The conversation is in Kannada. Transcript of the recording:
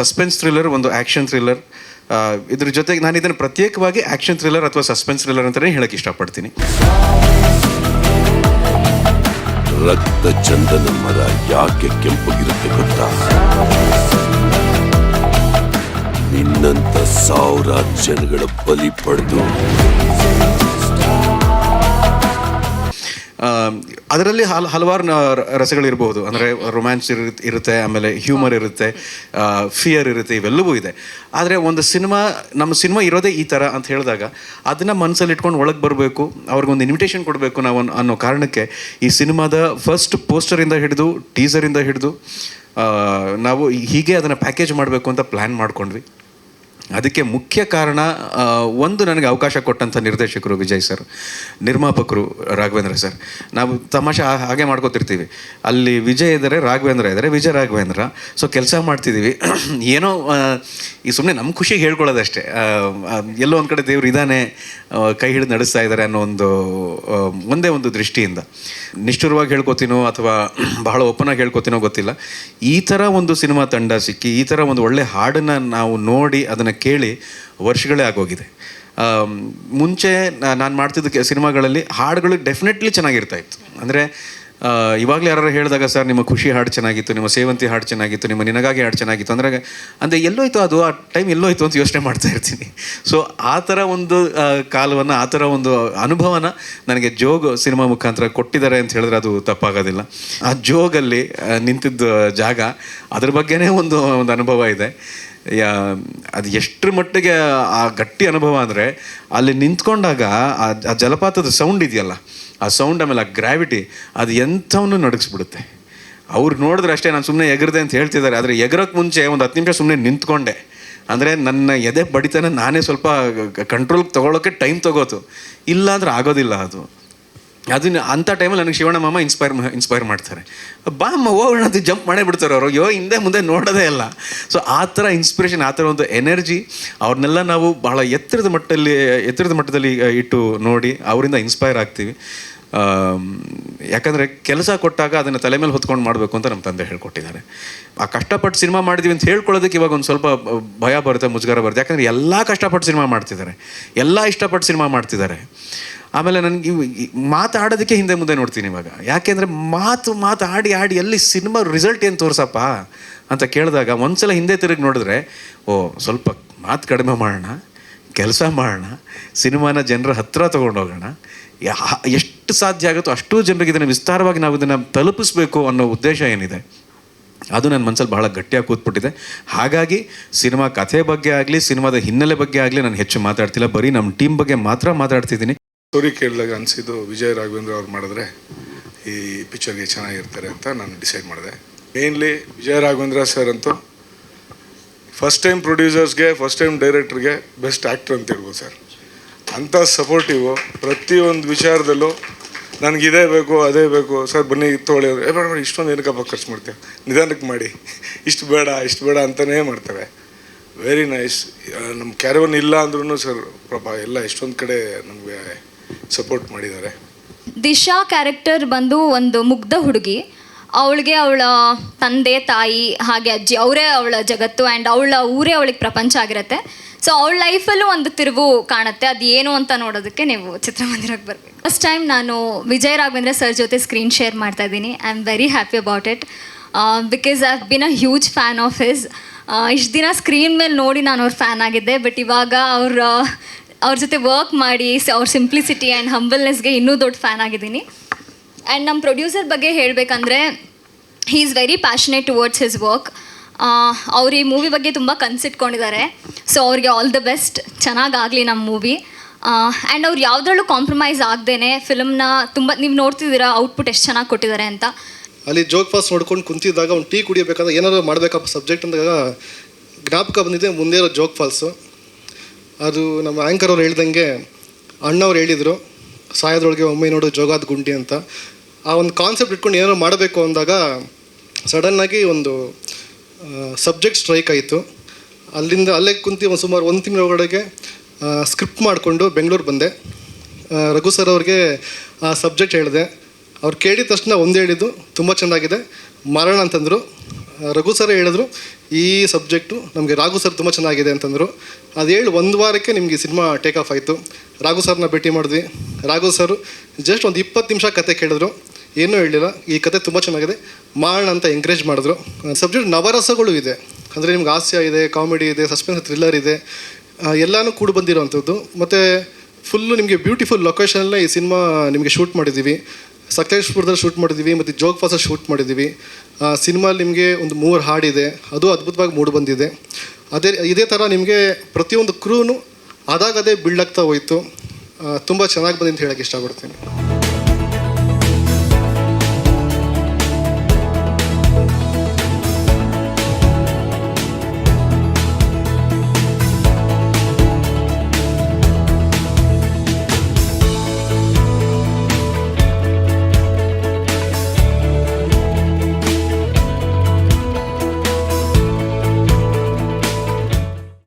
ಸಸ್ಪೆನ್ಸ್ ಥ್ರಿಲ್ಲರ್ ಒಂದು ಆ್ಯಕ್ಷನ್ ಥ್ರಿಲ್ಲರ್ ಇದ್ರ ಜೊತೆಗೆ ನಾನು ಇದನ್ನು ಪ್ರತ್ಯೇಕವಾಗಿ ಆ್ಯಕ್ಷನ್ ಥ್ರಿಲ್ಲರ್ ಅಥವಾ ಸಸ್ಪೆನ್ಸ್ ಥ್ರಿಲ್ಲರ್ ಅಂತಲೇ ಹೇಳಕ್ಕೆ ಇಷ್ಟಪಡ್ತೀನಿ. ರಕ್ತ ಚಂದನ ಮರ ಯಾಕೆ ಕೆಂಪಗಿರುತ್ತೆ ಗೊತ್ತಾ? ನಿನ್ನಂತ ಸಾವಿರಾರು ಜನಗಳ ಬಲಿ ಪಡೆದು ಅದರಲ್ಲಿ ಹಲ, ಹಲವಾರು ರಸಗಳಿರಬಹುದು. ಅಂದರೆ ರೊಮ್ಯಾನ್ಸ್ ಇರುತ್ತೆ, ಆಮೇಲೆ ಹ್ಯೂಮರ್ ಇರುತ್ತೆ ಫಿಯರ್ ಇರುತ್ತೆ, ಇವೆಲ್ಲವೂ ಇದೆ. ಆದರೆ ಒಂದು ಸಿನಿಮಾ, ನಮ್ಮ ಸಿನಿಮಾ ಇರೋದೇ ಈ ಥರ ಅಂತ ಹೇಳಿದಾಗ ಅದನ್ನು ಮನಸ್ಸಲ್ಲಿ ಇಟ್ಕೊಂಡು ಒಳಗೆ ಬರಬೇಕು, ಅವ್ರಿಗೊಂದು ಇನ್ವಿಟೇಷನ್ ಕೊಡಬೇಕು ನಾವು ಅನ್- ಅನ್ನೋ ಕಾರಣಕ್ಕೆ ಈ ಸಿನಿಮಾದ ಫಸ್ಟ್ ಪೋಸ್ಟರಿಂದ ಹಿಡಿದು ಟೀಸರಿಂದ ಹಿಡಿದು ನಾವು ಹೀಗೆ ಅದನ್ನು ಪ್ಯಾಕೇಜ್ ಮಾಡಬೇಕು ಅಂತ ಪ್ಲ್ಯಾನ್ ಮಾಡ್ಕೊಂಡ್ವಿ. ಅದಕ್ಕೆ ಮುಖ್ಯ ಕಾರಣ ಒಂದು ನನಗೆ ಅವಕಾಶ ಕೊಟ್ಟಂಥ ನಿರ್ದೇಶಕರು ವಿಜಯ್ ಸರ್, ನಿರ್ಮಾಪಕರು ರಾಘವೇಂದ್ರ ಸರ್. ನಾವು ತಮಾಷೆ ಹಾಗೆ ಮಾಡ್ಕೋತಿರ್ತೀವಿ. ಅಲ್ಲಿ ವಿಜಯ್ ಇದ್ದರೆ, ರಾಘವೇಂದ್ರ ಇದ್ದಾರೆ, ವಿಜಯ್ ರಾಘವೇಂದ್ರ. ಸೊ ಕೆಲಸ ಮಾಡ್ತಿದ್ದೀವಿ. ಏನೋ ಈ ಸುಮ್ಮನೆ ನಮ್ಮ ಖುಷಿಗೆ ಹೇಳ್ಕೊಳ್ಳೋದಷ್ಟೇ. ಎಲ್ಲೋ ಒಂದು ಕಡೆ ದೇವ್ರು ಇದ್ದಾನೆ ಕೈ ಹಿಡಿದು ನಡೆಸ್ತಾ ಇದ್ದಾರೆ ಅನ್ನೋ ಒಂದು ಒಂದೇ ಒಂದು ದೃಷ್ಟಿಯಿಂದ. ನಿಷ್ಠುರವಾಗಿ ಹೇಳ್ಕೊತೀನೋ ಅಥವಾ ಬಹಳ ಓಪನ್ ಆಗಿ ಹೇಳ್ಕೊತೀನೋ ಗೊತ್ತಿಲ್ಲ. ಈ ಥರ ಒಂದು ಸಿನಿಮಾ ತಂಡ ಸಿಕ್ಕಿ, ಈ ಥರ ಒಂದು ಒಳ್ಳೆ ಹಾಡನ್ನು ನಾವು ನೋಡಿ ಅದನ್ನು ಕೇಳಿ ವರ್ಷಗಳೇ ಆಗೋಗಿದೆ. ಮುಂಚೆ ನಾನು ಮಾಡ್ತಿದ್ದ ಸಿನಿಮಾಗಳಲ್ಲಿ ಹಾಡುಗಳು ಡೆಫಿನೆಟ್ಲಿ ಚೆನ್ನಾಗಿರ್ತಾ ಇತ್ತು. ಅಂದರೆ ಇವಾಗಲೇ ಯಾರು ಹೇಳಿದಾಗ, ಸರ್, ನಿಮ್ಮ ಖುಷಿ ಹಾಡು ಚೆನ್ನಾಗಿತ್ತು, ನಿಮ್ಮ ಸೇವಂತಿ ಹಾಡು ಚೆನ್ನಾಗಿತ್ತು, ನಿಮ್ಮ ನಿನಗಾಗಿ ಹಾಡು ಚೆನ್ನಾಗಿತ್ತು. ಅಂದರೆ ಅಂದರೆ ಎಲ್ಲೋಯ್ತು ಅದು, ಆ ಟೈಮ್ ಎಲ್ಲೋಯ್ತು ಅಂತ ಯೋಚನೆ ಮಾಡ್ತಾ ಇರ್ತೀನಿ. ಸೊ ಆ ಥರ ಒಂದು ಕಾಲವನ್ನು, ಆ ಥರ ಒಂದು ಅನುಭವನ ನನಗೆ ಜೋಗ್ ಸಿನಿಮಾ ಮುಖಾಂತರ ಕೊಟ್ಟಿದ್ದಾರೆ ಅಂತ ಹೇಳಿದ್ರೆ ಅದು ತಪ್ಪಾಗೋದಿಲ್ಲ. ಆ ಜೋಗಲ್ಲಿ ನಿಂತಿದ್ದ ಜಾಗ ಅದ್ರ ಬಗ್ಗೆನೇ ಒಂದು ಒಂದು ಅನುಭವ ಇದೆ. ಅದು ಎಷ್ಟರ ಮಟ್ಟಿಗೆ ಆ ಗಟ್ಟಿ ಅನುಭವ ಅಂದರೆ ಅಲ್ಲಿ ನಿಂತ್ಕೊಂಡಾಗ ಆ ಜಲಪಾತದ ಸೌಂಡ್ ಇದೆಯಲ್ಲ, ಆ ಸೌಂಡ್ ಆಮೇಲೆ ಆ ಗ್ರಾವಿಟಿ ಅದು ಎಂಥವನ್ನು ನಡಗಿಸ್ಬಿಡುತ್ತೆ. ಅವ್ರು ನೋಡಿದ್ರೆ ಅಷ್ಟೇ ನಾನು ಸುಮ್ಮನೆ ಎಗರದೆ ಅಂತ ಹೇಳ್ತಿದ್ದಾರೆ, ಆದರೆ ಎಗರಕ್ಕೆ ಮುಂಚೆ ಒಂದು ಹತ್ತು ನಿಮಿಷ ಸುಮ್ಮನೆ ನಿಂತ್ಕೊಂಡೆ. ಅಂದರೆ ನನ್ನ ಎದೆ ಬಡಿತನ ನಾನೇ ಸ್ವಲ್ಪ ಕಂಟ್ರೋಲ್ಗೆ ತೊಗೊಳೋಕ್ಕೆ ಟೈಮ್ ತೊಗೋತು. ಇಲ್ಲ ಅಂದ್ರೆ ಆಗೋದಿಲ್ಲ ಅದು. ಅದನ್ನ ಅಂಥ ಟೈಮಲ್ಲಿ ನನಗೆ ಶಿವಣ್ಣ ಮಾಮ ಇನ್ಸ್ಪೈರ್ ಇನ್ಸ್ಪೈರ್ ಮಾಡ್ತಾರೆ. ಬಾ ಅಮ್ಮ, ಹೋಗೋಣ ಅಂತ ಜಂಪ್ ಮಾಡೇ ಬಿಡ್ತಾರೆ ಅವರು. ಅಯ್ಯೋ, ಹಿಂದೆ ಮುಂದೆ ನೋಡೋದೇ ಇಲ್ಲ. ಸೊ ಆ ಥರ ಇನ್ಸ್ಪಿರೇಷನ್ ಆ ಥರ ಒಂದು ಎನರ್ಜಿ ಅವ್ರನ್ನೆಲ್ಲ ನಾವು ಬಹಳ ಎತ್ತರದ ಮಟ್ಟದಲ್ಲಿ ಎತ್ತರದ ಮಟ್ಟದಲ್ಲಿ ಇಟ್ಟು ನೋಡಿ ಅವರಿಂದ ಇನ್ಸ್ಪೈರ್ ಆಗ್ತೀವಿ. ಯಾಕಂದರೆ ಕೆಲಸ ಕೊಟ್ಟಾಗ ಅದನ್ನು ತಲೆ ಮೇಲೆ ಹೊತ್ಕೊಂಡು ಮಾಡಬೇಕು ಅಂತ ನಮ್ಮ ತಂದೆ ಹೇಳ್ಕೊಟ್ಟಿದ್ದಾರೆ. ಆ ಕಷ್ಟಪಟ್ಟು ಸಿನಿಮಾ ಮಾಡಿದ್ವಿ ಅಂತ ಹೇಳ್ಕೊಳ್ಳೋದಕ್ಕೆ ಇವಾಗ ಒಂದು ಸ್ವಲ್ಪ ಭಯ ಬರುತ್ತೆ, ಮುಜುಗರ ಬರುತ್ತೆ. ಯಾಕಂದರೆ ಎಲ್ಲ ಕಷ್ಟಪಟ್ಟು ಸಿನಿಮಾ ಮಾಡ್ತಿದ್ದಾರೆ. ಎಲ್ಲ ಇಷ್ಟಪಟ್ಟು ಸಿನಿಮಾ ಮಾಡ್ತಿದ್ದಾರೆ. ಆಮೇಲೆ ನನಗೆ ಮಾತಾಡೋದಕ್ಕೆ ಹಿಂದೆ ಮುಂದೆ ನೋಡ್ತೀನಿ ಇವಾಗ. ಯಾಕೆಂದರೆ ಮಾತು ಮಾತು ಆಡಿ ಆಡಿ ಎಲ್ಲಿ ಸಿನಿಮಾ ರಿಸಲ್ಟ್ ಏನು ತೋರ್ಸಪ್ಪ ಅಂತ ಕೇಳಿದಾಗ ಒಂದ್ಸಲ ಹಿಂದೆ ತಿರುಗಿ ನೋಡಿದ್ರೆ, ಓ, ಸ್ವಲ್ಪ ಮಾತು ಕಡಿಮೆ ಮಾಡೋಣ, ಕೆಲಸ ಮಾಡೋಣ, ಸಿನಿಮಾನ ಜನರ ಹತ್ತಿರ ತೊಗೊಂಡೋಗೋಣ ಎಷ್ಟು ಸಾಧ್ಯ ಆಗುತ್ತೋ ಅಷ್ಟು ಜನರಿಗೆ ಇದನ್ನು ವಿಸ್ತಾರವಾಗಿ ನಾವು ಇದನ್ನು ತಲುಪಿಸ್ಬೇಕು ಅನ್ನೋ ಉದ್ದೇಶ ಏನಿದೆ, ಅದು ನನ್ನ ಮನಸ್ಸಲ್ಲಿ ಬಹಳ ಗಟ್ಟಿಯಾಗಿ ಕೂತ್ಬಿಟ್ಟಿದೆ. ಹಾಗಾಗಿ ಸಿನಿಮಾ ಕಥೆ ಬಗ್ಗೆ ಆಗಲಿ, ಸಿನಿಮಾದ ಹಿನ್ನೆಲೆ ಬಗ್ಗೆ ಆಗಲಿ ನಾನು ಹೆಚ್ಚು ಮಾತಾಡ್ತಿಲ್ಲ. ಬರೀ ನಮ್ಮ ಟೀಮ್ ಬಗ್ಗೆ ಮಾತ್ರ ಮಾತಾಡ್ತಿದ್ದೀನಿ. ಸ್ಟೋರಿ ಕೇಳಿದಾಗ ಅನಿಸಿದ್ದು ವಿಜಯ್ ರಾಘವೇಂದ್ರ ಅವ್ರು ಮಾಡಿದ್ರೆ ಈ ಪಿಕ್ಚರ್ಗೆ ಚೆನ್ನಾಗಿರ್ತಾರೆ ಅಂತ ನಾನು ಡಿಸೈಡ್ ಮಾಡಿದೆ. ಮೇನ್ಲಿ ವಿಜಯ್ ರಾಘವೇಂದ್ರ ಸರ್ ಅಂತೂ ಫಸ್ಟ್ ಟೈಮ್ ಪ್ರೊಡ್ಯೂಸರ್ಸ್ಗೆ ಫಸ್ಟ್ ಟೈಮ್ ಡೈರೆಕ್ಟ್ರಿಗೆ ಬೆಸ್ಟ್ ಆ್ಯಕ್ಟ್ರ್ ಅಂತ ಹೇಳ್ಬೋದು ಸರ್ ಅಂಥ ಸಪೋರ್ಟಿವು ಪ್ರತಿಯೊಂದು ವಿಚಾರದಲ್ಲೂ ನನಗೆ ಇದೇ ಬೇಕು, ಅದೇ ಬೇಕು, ಸರ್ ಬನ್ನಿ, ತೊಗೊಳ್ಳಿ ಏ, ಬೇಡ ಇಷ್ಟೊಂದು ಏನಕ್ಕಪ್ಪ ಖರ್ಚು ಮಾಡ್ತೀವಿ ನಿಧಾನಕ್ಕೆ ಮಾಡಿ. ಇಷ್ಟು ಬೇಡ ಇಷ್ಟು ಬೇಡ ಅಂತಲೇ ಮಾಡ್ತಾರೆ ವೆರಿ ನೈಸ್ ನಮ್ಮ ಕ್ಯಾರವನ್ ಇಲ್ಲ ಅಂದ್ರೂ ಸರ್ ಪಾಪ ಎಲ್ಲ ಇಷ್ಟೊಂದು ಕಡೆ ನಮಗೆ ಸಪೋರ್ಟ್ ಮಾಡಿದ್ದಾರೆ. ದಿಶಾ ಕ್ಯಾರೆಕ್ಟರ್ ಬಂದು ಒಂದು ಮುಗ್ಧ ಹುಡುಗಿ. ಅವಳಿಗೆ ಅವಳ ತಂದೆ, ತಾಯಿ, ಹಾಗೆ ಅಜ್ಜಿ, ಅವರೇ ಅವಳ ಜಗತ್ತು ಆ್ಯಂಡ್ ಅವಳ ಊರೇ ಅವಳಿಗೆ ಪ್ರಪಂಚ ಆಗಿರುತ್ತೆ. ಸೊ ಅವಳ ಲೈಫಲ್ಲೂ ಒಂದು ತಿರುವು ಕಾಣುತ್ತೆ. ಅದು ಏನು ಅಂತ ನೋಡೋದಕ್ಕೆ ನೀವು ಚಿತ್ರಮಂದಿರಕ್ಕೆ ಬರಬೇಕು. ಫಸ್ಟ್ ಟೈಮ್ ನಾನು ವಿಜಯ್ ರಾಘವೇಂದ್ರ ಸರ್ ಜೊತೆ ಸ್ಕ್ರೀನ್ ಶೇರ್ ಮಾಡ್ತಾ ಇದ್ದೀನಿ. I am very happy about it because I been a huge fan of his ಇಷ್ಟು ದಿನ ಸ್ಕ್ರೀನ್ ಮೇಲೆ ನೋಡಿ ನಾನು ಅವ್ರ ಫ್ಯಾನ್ ಆಗಿದ್ದೆ. ಬಟ್ ಇವಾಗ ಅವ್ರ ಅವ್ರ ಜೊತೆ ವರ್ಕ್ ಮಾಡಿ ಅವ್ರ ಸಿಂಪ್ಲಿಸಿಟಿ ಆ್ಯಂಡ್ ಹಂಬಲ್ನೆಸ್ಗೆ ಇನ್ನೂ ದೊಡ್ಡ ಫ್ಯಾನ್ ಆಗಿದ್ದೀನಿ. ಆ್ಯಂಡ್ ನಮ್ಮ ಪ್ರೊಡ್ಯೂಸರ್ ಬಗ್ಗೆ ಹೇಳಬೇಕಂದ್ರೆ he is very passionate towards his work ಅವ್ರು ಈ ಮೂವಿ ಬಗ್ಗೆ ತುಂಬ ಕನ್ಸಿಟ್ಕೊಂಡಿದ್ದಾರೆ ಸೊ ಅವ್ರಿಗೆ ಆಲ್ ದ ಬೆಸ್ಟ್ ಚೆನ್ನಾಗಾಗಲಿ ನಮ್ಮ ಮೂವಿ ಆ್ಯಂಡ್ ಅವ್ರು ಯಾವುದ್ರಲ್ಲೂ ಕಾಂಪ್ರಮೈಸ್ ಆಗದೇನೆ ಫಿಲಮ್ನ ತುಂಬ ನೀವು ನೋಡ್ತಿದ್ದೀರಾ ಔಟ್ಪುಟ್ ಎಷ್ಟು ಚೆನ್ನಾಗಿ ಕೊಟ್ಟಿದ್ದಾರೆ ಅಂತ. ಅಲ್ಲಿ ಜೋಗ್ ಫಾಸ್ ನೋಡ್ಕೊಂಡು ಕುಂತಿದ್ದಾಗ ಒಂದು ಟೀ ಕುಡಿಯಬೇಕಾದ್ರೆ ಏನಾದರೂ ಮಾಡಬೇಕಪ್ಪ ಸಬ್ಜೆಕ್ಟ್ ಅಂದಾಗ ಜ್ಞಾಪಕ ಬಂದಿದೆ, ಮುಂದೆ ಇರೋ ಜೋಗ್ ಫಾಲ್ಸು ಅದು ನಮ್ಮ ಆ್ಯಂಕರ್ ಅವ್ರು ಹೇಳ್ದಂಗೆ ಅಣ್ಣವ್ರು ಹೇಳಿದರು, ಸಾಯದ್ರೊಳಗೆ ಒಮ್ಮೆ ನೋಡು ಜೋಗಾದ ಗುಂಡಿ ಅಂತ. ಆ ಒಂದು ಕಾನ್ಸೆಪ್ಟ್ ಇಟ್ಕೊಂಡು ಏನಾದ್ರು ಮಾಡಬೇಕು ಅಂದಾಗ ಸಡನ್ನಾಗಿ ಒಂದು ಸಬ್ಜೆಕ್ಟ್ ಸ್ಟ್ರೈಕ್ ಆಯಿತು. ಅಲ್ಲಿಂದ ಅಲ್ಲೇ ಕುಂತು ಒಂದು ಸುಮಾರು ಒಂದು ತಿಂಗಳ ಒಳಗಡೆಗೆ ಸ್ಕ್ರಿಪ್ಟ್ ಮಾಡಿಕೊಂಡು ಬೆಂಗಳೂರು ಬಂದೆ. ರಘು ಸರ್ ಅವ್ರಿಗೆ ಆ ಸಬ್ಜೆಕ್ಟ್ ಹೇಳಿದೆ. ಅವ್ರು ಕೇಳಿದ ತಕ್ಷಣ ಒಂದು ಹೇಳಿದ್ದು, ತುಂಬ ಚೆನ್ನಾಗಿದೆ ಮಾಡೋಣ ಅಂತಂದರು. ರಘು ಸರ್ ಹೇಳಿದ್ರು, ಈ ಸಬ್ಜೆಕ್ಟು ನಮಗೆ ರಾಘು ಸರ್ ತುಂಬ ಚೆನ್ನಾಗಿದೆ ಅಂತಂದರು. ಅದು ಹೇಳಿ ಒಂದು ವಾರಕ್ಕೆ ನಿಮಗೆ ಸಿನಿಮಾ ಟೇಕ್ ಆಫ್ ಆಯಿತು. ರಾಘು ಸರ್ನ ಭೇಟಿ ಮಾಡಿದ್ವಿ. ರಾಘು ಸರ್ ಜಸ್ಟ್ ಒಂದು ಇಪ್ಪತ್ತು ನಿಮಿಷ ಕತೆ ಕೇಳಿದ್ರು. ಏನೂ ಹೇಳಿಲ್ಲ ಈ ಕತೆ ತುಂಬ ಚೆನ್ನಾಗಿದೆ. ಮಾಡೋಣ ಅಂತ ಎಂಕರೇಜ್ ಮಾಡಿದ್ರು. ಸಬ್ಜೆಕ್ಟ್ ನವರಸಗಳು ಇದೆ. ಅಂದರೆ ನಿಮ್ಗೆ ಹಾಸ್ಯ ಇದೆ ಕಾಮಿಡಿ ಇದೆ ಸಸ್ಪೆನ್ಸ್ ಥ್ರಿಲ್ಲರ್ ಇದೆ. ಎಲ್ಲನೂ ಕೂಡ ಬಂದಿರೋವಂಥದ್ದು ಮತ್ತು ಫುಲ್ಲು ನಿಮಗೆ ಬ್ಯೂಟಿಫುಲ್ ಲೊಕೇಶನಲ್ಲೇ ಈ ಸಿನಿಮಾ ನಿಮಗೆ ಶೂಟ್ ಮಾಡಿದ್ದೀವಿ ಸಕಲೇಶ್ಪುರದಲ್ಲಿ ಶೂಟ್ ಮಾಡಿದ್ದೀವಿ ಮತ್ತು ಜೋಗ್ ಫಾಸಲ್ಲಿ ಶೂಟ್ ಮಾಡಿದ್ದೀವಿ ಸಿನಿಮಾ ನಿಮಗೆ ಒಂದು ಮೂರು ಹಾಡಿದೆ, ಅದು ಅದ್ಭುತವಾಗಿ ಮೂಡಿ ಬಂದಿದೆ. ಅದೇ, ಇದೇ ಥರ ನಿಮಗೆ ಪ್ರತಿಯೊಂದು ಕ್ರೂನು ಅದಾಗದೇ ಬಿಲ್ಡ್ ಆಗ್ತಾ ಹೋಯಿತು. ತುಂಬ ಚೆನ್ನಾಗಿ ಬಂದಿದೆ ಅಂತ ಹೇಳಕ್ಕೆ ಇಷ್ಟಪಡ್ತೀನಿ.